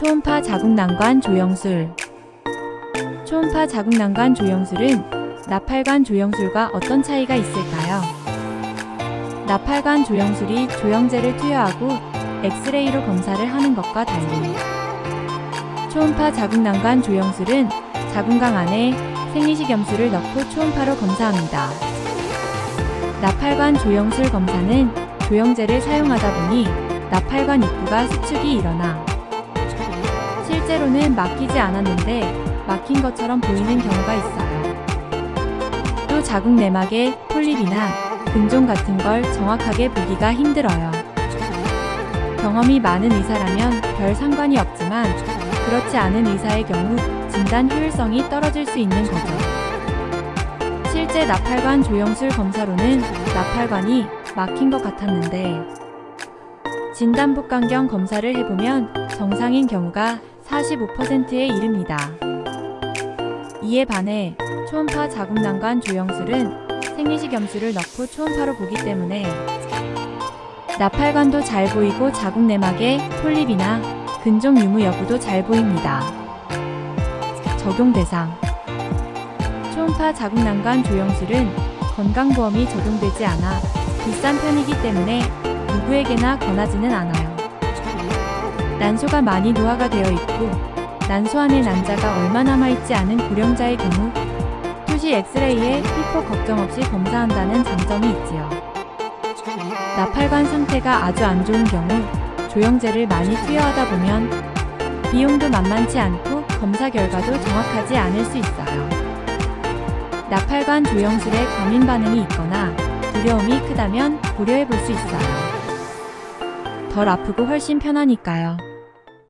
자궁난관 조영술 초음파 자궁난관 조영술은 나팔관 조영술과 어떤 차이가 있을까요? 나팔관 조영술이 조영제를 투여하고 엑스레이로 검사를 하는 것과 달리 초음파 자궁난관 조영술은 자궁강 안에 생리식염수를 넣고 초음파로 검사합니다. 나팔관 조영술 검사는 조영제를 사용하다 보니 나팔관 입구가 수축이 일어나 실제로는 막히지 않았는데 막힌 것처럼 보이는 경우가 있어요. 또 자궁 내막에 폴립이나 근종 같은 걸 정확하게 보기가 힘들어요. 경험이 많은 의사라면 별 상관이 없지만 그렇지 않은 의사의 경우 진단 효율성이 떨어질 수 있는 거죠. 실제 나팔관 조영술 검사로는 나팔관이 막힌 것 같았는데 진단복강경 검사를 해보면 정상인 경우가 45%에 이릅니다. 이에 반해 초음파 자궁난관 조영술은 생리식 염수를 넣고 초음파로 보기 때문에 나팔관도 잘 보이고 자궁 내막에 폴립이나 근종 유무 여부도 잘 보입니다. 적용 대상 초음파 자궁난관 조영술은 건강보험이 적용되지 않아 비싼 편이기 때문에 누구에게나 권하지는 않아요. 난소가 많이 노화가 되어 있고 난소 안에 난자가 얼마 남아있지 않은 고령자의 경우 투시 엑스레이에 피폭 걱정 없이 검사한다는 장점이 있지요. 나팔관 상태가 아주 안 좋은 경우 조영제를 많이 투여하다 보면 비용도 만만치 않고 검사 결과도 정확하지 않을 수 있어요. 나팔관 조영술에 과민 반응이 있거나 두려움이 크다면 고려해 볼 수 있어요. 덜 아프고 훨씬 편하니까요.